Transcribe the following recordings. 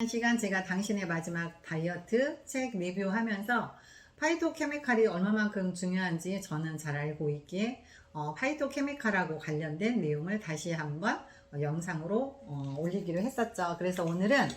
한 시간 제가 당신의 마지막 다이어트 책 리뷰하면서 파이토케미칼이 얼마만큼 중요한지 저는 잘 알고 있기에 어, 파이토케미칼하고 관련된 내용을 다시 한번 어, 영상으로 어, 올리기로 했었죠. 그래서 오늘은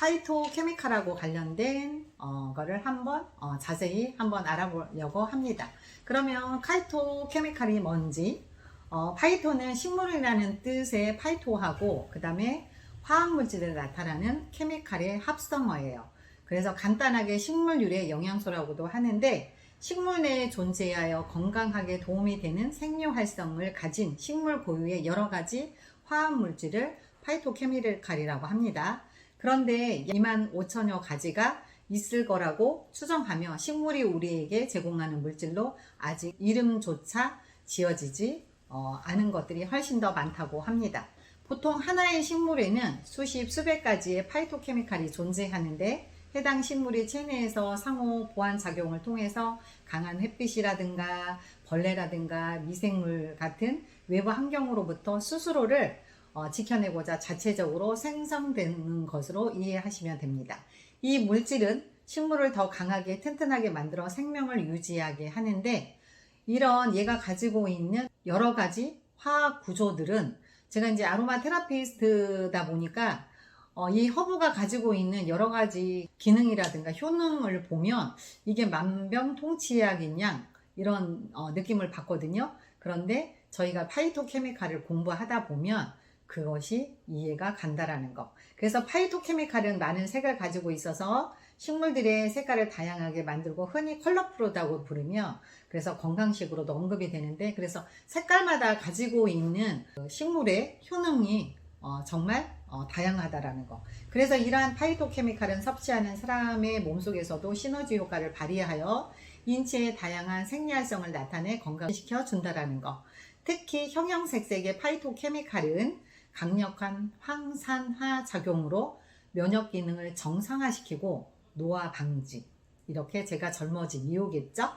파이토케미칼하고 관련된 어, 거를 한번 어, 자세히 한번 알아보려고 합니다. 그러면 파이토케미칼이 뭔지 어, 파이토는 식물이라는 뜻의 파이토하고 그 다음에 화학물질을 나타나는 케미칼의 합성어예요. 그래서 간단하게 식물 유래 영양소라고도 하는데 식물 내에 존재하여 건강하게 도움이 되는 생료 활성을 가진 식물 고유의 여러 가지 화학물질을 파이토케미칼이라고 합니다. 그런데 2만 5천여 가지가 있을 거라고 추정하며 식물이 우리에게 제공하는 물질로 아직 이름조차 지어지지 어, 않은 것들이 훨씬 더 많다고 합니다. 보통 하나의 식물에는 수십, 수백 가지의 파이토케미칼이 존재하는데 해당 식물이 체내에서 상호 보완 작용을 통해서 강한 햇빛이라든가 벌레라든가 미생물 같은 외부 환경으로부터 스스로를 어, 지켜내고자 자체적으로 생성되는 것으로 이해하시면 됩니다. 이 물질은 식물을 더 강하게 튼튼하게 만들어 생명을 유지하게 하는데 이런 얘가 가지고 있는 여러 가지 화학 구조들은 제가 이제 아로마 테라피스트다 보니까 어, 이 허브가 가지고 있는 여러 가지 기능이라든가 효능을 보면 이게 만병통치약인 양 이런 어, 느낌을 받거든요. 그런데 저희가 파이토케미칼을 공부하다 보면 그것이 이해가 간다라는 거. 그래서 파이토케미칼은 많은 색을 가지고 있어서 식물들의 색깔을 다양하게 만들고 흔히 컬러풀하다고 부르며 그래서 건강식으로도 언급이 되는데 그래서 색깔마다 가지고 있는 그 식물의 효능이 어, 정말 어, 다양하다라는 거. 그래서 이러한 파이토케미칼은 섭취하는 사람의 몸속에서도 시너지 효과를 발휘하여 인체의 다양한 생리활성을 나타내 건강시켜 준다라는 거. 특히 형형색색의 파이토케미칼은 강력한 황산화 작용으로 면역 기능을 정상화시키고 노화 방지 이렇게 제가 젊어진 이유겠죠.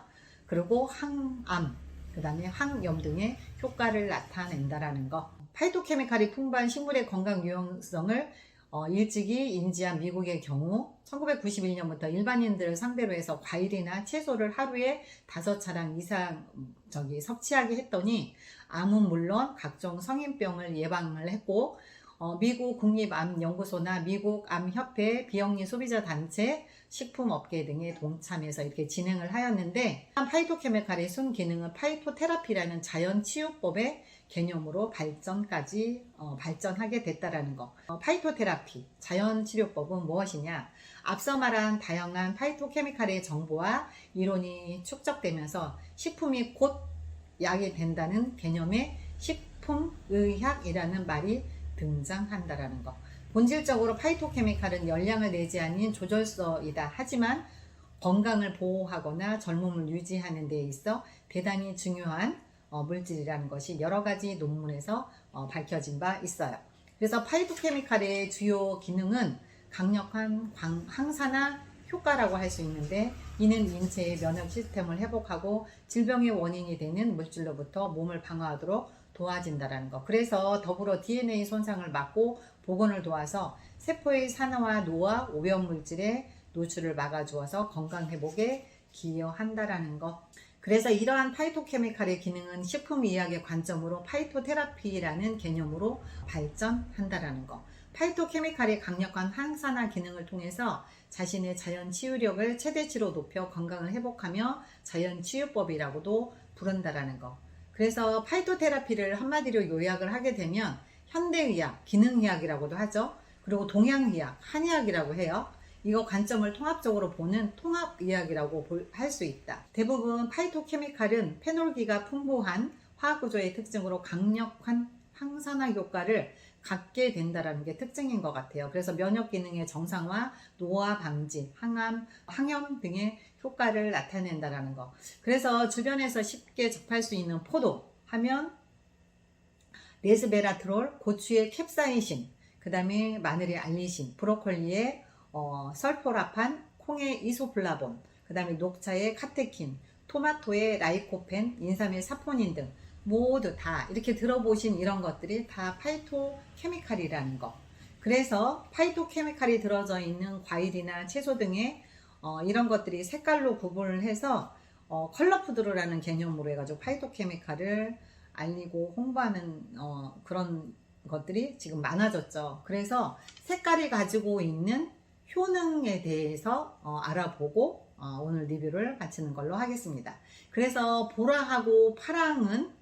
그리고 항암, 그 다음에 항염 등의 효과를 나타낸다라는 거. 파이토케미칼이 풍부한 식물의 건강 유용성을 어, 일찍이 인지한 미국의 경우 1991년부터 일반인들을 상대로 해서 과일이나 채소를 하루에 다섯 차량 이상 음, 저기 섭취하게 했더니 암은 물론 각종 성인병을 예방을 했고 어, 미국 국립암연구소나 미국 암협회 비영리 소비자 단체 식품업계 등에 동참해서 이렇게 진행을 하였는데 파이토케미칼의 순 기능은 파이토테라피라는 자연 치유법의 개념으로 발전까지 어, 발전하게 됐다라는 거. 어, 파이토테라피 자연 치료법은 무엇이냐? 앞서 말한 다양한 파이토케미칼의 정보와 이론이 축적되면서 식품이 곧 약이 된다는 개념의 식품의학이라는 말이 등장한다라는 거. 본질적으로 파이토케미칼은 열량을 내지 않는 조절서이다. 하지만 건강을 보호하거나 젊음을 유지하는 데 있어 대단히 중요한 어, 물질이라는 것이 여러 가지 논문에서 어, 밝혀진 바 있어요. 그래서 파이토케미칼의 주요 기능은 강력한 광, 항산화 효과라고 할 수 있는데 이는 인체의 면역 시스템을 회복하고 질병의 원인이 되는 물질로부터 몸을 방어하도록 도와진다라는 거. 그래서 더불어 DNA 손상을 막고 복원을 도와서 세포의 산화와 노화, 오염 물질의 노출을 막아주어서 건강 회복에 기여한다라는 거. 그래서 이러한 파이토케미칼의 기능은 식품 의학의 관점으로 파이토테라피라는 개념으로 발전한다라는 거. 파이토케미칼의 강력한 항산화 기능을 통해서 자신의 자연 치유력을 최대치로 높여 건강을 회복하며 자연 치유법이라고도 부른다라는 거. 그래서 파이토테라피를 한마디로 요약을 하게 되면 현대의학, 기능의학이라고도 하죠. 그리고 동양의학, 한의학이라고 해요. 이거 관점을 통합적으로 보는 통합의학이라고 할 수 있다. 대부분 파이토케미칼은 페놀기가 풍부한 화학구조의 특징으로 강력한 항산화 효과를 갖게 된다라는 게 특징인 것 같아요. 그래서 면역 기능의 정상화, 노화 방지, 항암, 항염 등의 효과를 나타낸다라는 거. 그래서 주변에서 쉽게 접할 수 있는 포도 하면 레스베라트롤, 고추의 캡사이신, 그 다음에 마늘의 알리신, 브로콜리의 어, 설포라판, 콩의 이소플라본, 그 다음에 녹차의 카테킨, 토마토의 라이코펜, 인삼의 사포닌 등 모두 다 이렇게 들어보신 이런 것들이 다 파이토케미칼이라는 거. 그래서 파이토케미칼이 들어져 있는 과일이나 채소 등의 어, 이런 것들이 색깔로 구분을 해서 어, 컬러푸드라는 개념으로 해가지고 파이토케미칼을 알리고 홍보하는 어, 그런 것들이 지금 많아졌죠. 그래서 색깔이 가지고 있는 효능에 대해서 어, 알아보고 어, 오늘 리뷰를 마치는 걸로 하겠습니다. 그래서 보라하고 파랑은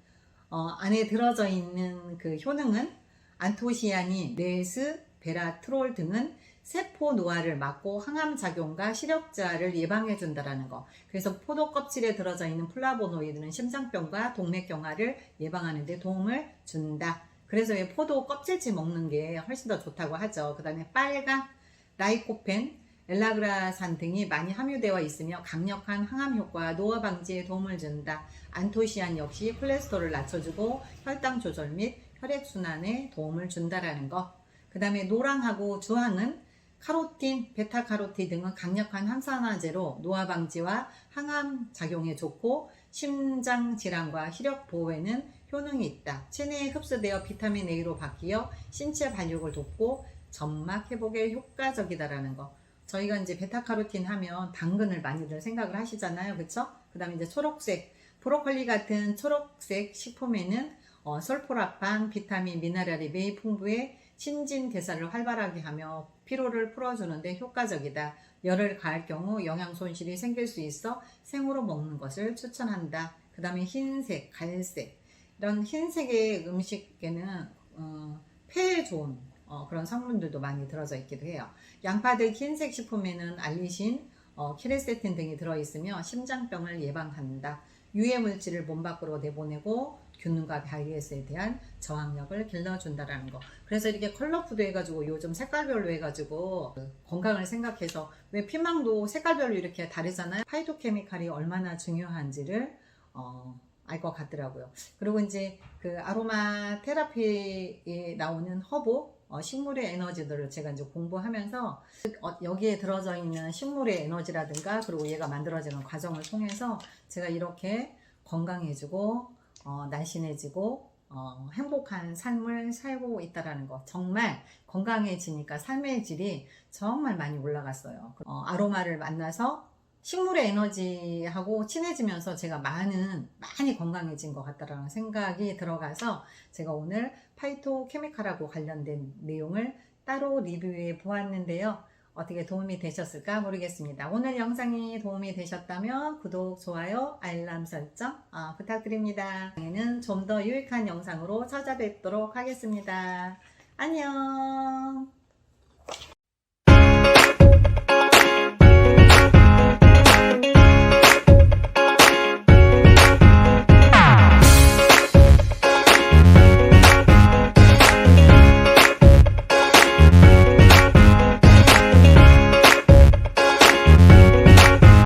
어, 안에 들어져 있는 그 효능은 안토시아닌, 레스, 베라트롤 등은 세포 노화를 막고 항암 작용과 시력자를 예방해 준다라는 거. 그래서 포도 껍질에 들어져 있는 플라보노이드는 심장병과 동맥경화를 예방하는 데 도움을 준다. 그래서 왜 포도 껍질째 먹는 게 훨씬 더 좋다고 하죠. 그다음에 빨강, 라이코펜, 엘라그라산 등이 많이 함유되어 있으며 강력한 항암 효과, 노화 방지에 도움을 준다. 안토시안 역시 콜레스테롤을 낮춰주고 혈당 조절 및 혈액 순환에 도움을 준다라는 거. 그다음에 노랑하고 주황은 카로틴, 베타카로틴 등은 강력한 항산화제로 노화 방지와 항암 작용에 좋고 심장 질환과 혈액 보호에는 효능이 있다. 체내에 흡수되어 비타민 A로 바뀌어 신체 발육을 돕고 점막 회복에 효과적이다라는 거. 저희가 이제 베타카로틴 하면 당근을 많이들 생각을 하시잖아요. 그쵸? 그 다음에 이제 초록색, 브로콜리 같은 초록색 식품에는 어, 솔포라판, 비타민, 미네랄이 매일 풍부해 신진 대사를 활발하게 하며 피로를 풀어주는데 효과적이다. 열을 가할 경우 영양 손실이 생길 수 있어 생으로 먹는 것을 추천한다. 그 다음에 흰색, 갈색 이런 흰색의 음식에는 어, 폐에 좋은 어, 그런 성분들도 많이 들어져 있기도 해요. 양파들 흰색 식품에는 알리신, 어, 키레세틴 등이 들어있으며 심장병을 예방한다. 유해 물질을 몸 밖으로 내보내고 균과 바이러스에 대한 저항력을 길러준다라는 거. 그래서 이렇게 컬러푸드 해가지고 요즘 색깔별로 해가지고 그 건강을 생각해서 왜 피망도 색깔별로 이렇게 다르잖아요. 파이토케미칼이 얼마나 중요한지를 어, 알 것 같더라고요. 그리고 이제 그 아로마 테라피에 나오는 허브 어, 식물의 에너지들을 제가 이제 공부하면서 어, 여기에 들어져 있는 식물의 에너지라든가 그리고 얘가 만들어지는 과정을 통해서 제가 이렇게 건강해지고 어, 날씬해지고 어, 행복한 삶을 살고 있다라는 거 정말 건강해지니까 삶의 질이 정말 많이 올라갔어요. 어, 아로마를 만나서 식물의 에너지하고 친해지면서 제가 많은 많이 건강해진 것 같다라는 생각이 들어가서 제가 오늘 파이토 케미칼하고 관련된 내용을 따로 리뷰해 보았는데요. 어떻게 도움이 되셨을까 모르겠습니다. 오늘 영상이 도움이 되셨다면 구독, 좋아요, 알람 설정 어, 부탁드립니다. 다음에는 좀 더 유익한 영상으로 찾아뵙도록 하겠습니다. 안녕!